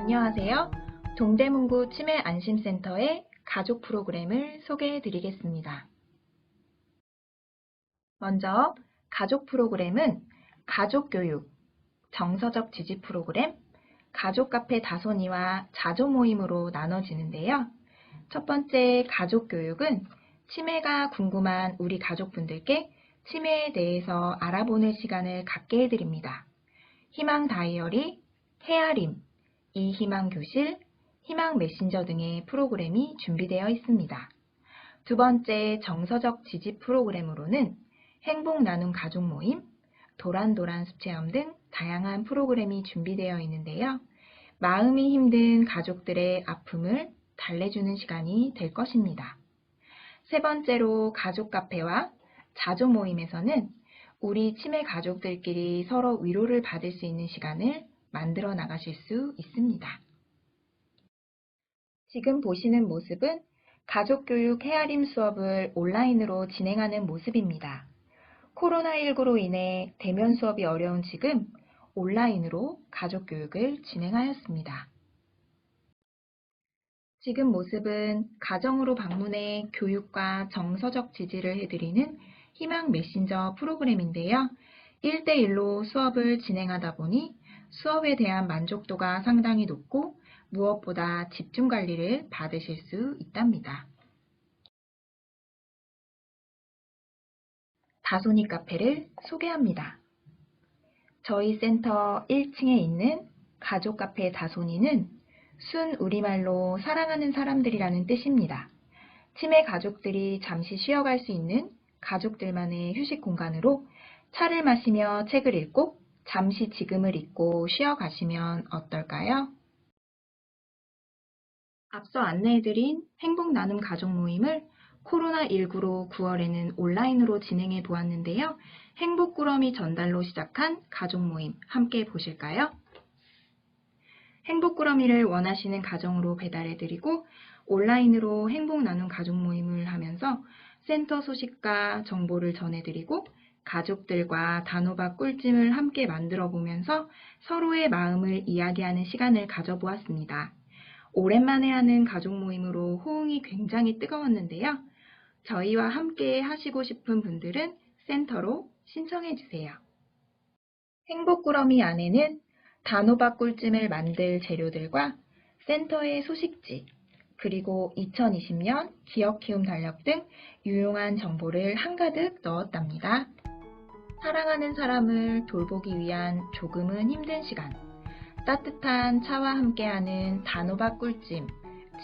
안녕하세요. 동대문구 치매 안심센터의 가족 프로그램을 소개해 드리겠습니다. 먼저 가족 프로그램은 가족 교육, 정서적 지지 프로그램, 가족 카페 다손이와 자조 모임으로 나눠지는데요. 첫 번째 가족 교육은 치매가 궁금한 우리 가족분들께 치매에 대해서 알아보는 시간을 갖게 해드립니다. 희망 다이어리, 헤아림, 이 희망 교실, 희망 메신저 등의 프로그램이 준비되어 있습니다. 두 번째 정서적 지지 프로그램으로는 행복 나눔 가족 모임, 도란도란 숲체험 등 다양한 프로그램이 준비되어 있는데요. 마음이 힘든 가족들의 아픔을 달래주는 시간이 될 것입니다. 세 번째로 가족 카페와 자조 모임에서는 우리 치매 가족들끼리 서로 위로를 받을 수 있는 시간을 만들어 나가실 수 있습니다. 지금 보시는 모습은 가족교육 헤아림 수업을 온라인으로 진행하는 모습입니다. 코로나19로 인해 대면 수업이 어려운 지금 온라인으로 가족교육을 진행하였습니다. 지금 모습은 가정으로 방문해 교육과 정서적 지지를 해드리는 희망 메신저 프로그램인데요. 1대1로 수업을 진행하다 보니 수업에 대한 만족도가 상당히 높고 무엇보다 집중 관리를 받으실 수 있답니다. 다소니 카페를 소개합니다. 저희 센터 1층에 있는 가족 카페 다소니는 순 우리말로 사랑하는 사람들이라는 뜻입니다. 치매 가족들이 잠시 쉬어갈 수 있는 가족들만의 휴식 공간으로 차를 마시며 책을 읽고 잠시 지금을 잊고 쉬어가시면 어떨까요? 앞서 안내해드린 행복 나눔 가족 모임을 코로나19로 9월에는 온라인으로 진행해 보았는데요. 행복 꾸러미 전달로 시작한 가족 모임 함께 보실까요? 행복 꾸러미를 원하시는 가정으로 배달해드리고 온라인으로 행복 나눔 가족 모임을 하면서 센터 소식과 정보를 전해드리고 가족들과 단호박 꿀찜을 함께 만들어 보면서 서로의 마음을 이야기하는 시간을 가져보았습니다. 오랜만에 하는 가족 모임으로 호응이 굉장히 뜨거웠는데요. 저희와 함께 하시고 싶은 분들은 센터로 신청해 주세요. 행복꾸러미 안에는 단호박 꿀찜을 만들 재료들과 센터의 소식지, 그리고 2020년 기억키움 달력 등 유용한 정보를 한가득 넣었답니다. 사랑하는 사람을 돌보기 위한 조금은 힘든 시간. 따뜻한 차와 함께하는 단호박 꿀찜.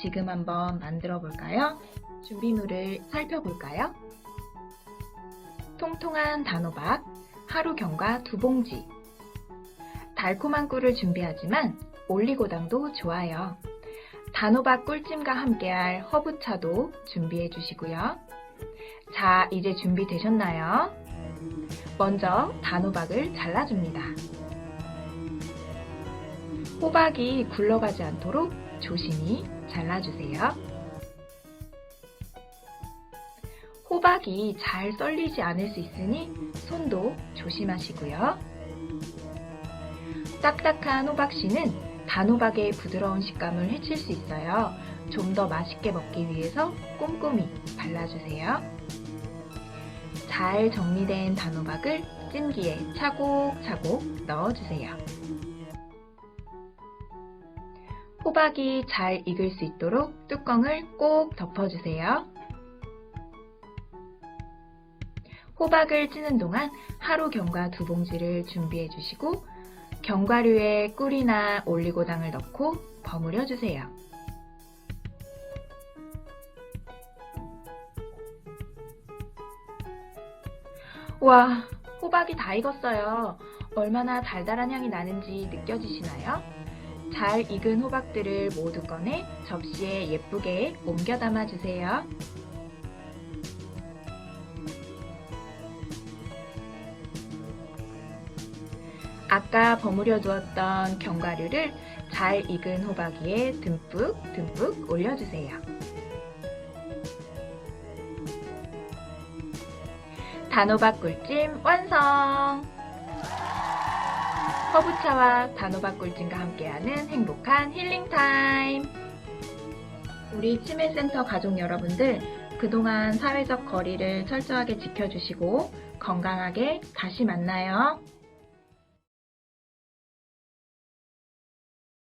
지금 한번 만들어 볼까요? 준비물을 살펴볼까요? 통통한 단호박, 하루 경과 두 봉지. 달콤한 꿀을 준비하지만 올리고당도 좋아요. 단호박 꿀찜과 함께할 허브차도 준비해 주시고요. 자, 이제 준비되셨나요? 먼저 단호박을 잘라줍니다. 호박이 굴러가지 않도록 조심히 잘라주세요. 호박이 잘 썰리지 않을 수 있으니 손도 조심하시고요. 딱딱한 호박씨는 단호박의 부드러운 식감을 해칠 수 있어요. 좀 더 맛있게 먹기 위해서 꼼꼼히 발라주세요. 잘 정리된 단호박을 찜기에 차곡차곡 넣어주세요. 호박이 잘 익을 수 있도록 뚜껑을 꼭 덮어주세요. 호박을 찌는 동안 하루 견과 두 봉지를 준비해 주시고 견과류에 꿀이나 올리고당을 넣고 버무려 주세요. 와, 호박이 다 익었어요. 얼마나 달달한 향이 나는지 느껴지시나요? 잘 익은 호박들을 모두 꺼내 접시에 예쁘게 옮겨 담아 주세요. 아까 버무려 두었던 견과류를 잘 익은 호박 위에 듬뿍 듬뿍 올려주세요. 단호박 꿀찜 완성! 허브차와 단호박 꿀찜과 함께하는 행복한 힐링 타임. 우리 치매센터 가족 여러분들, 그동안 사회적 거리를 철저하게 지켜주시고 건강하게 다시 만나요.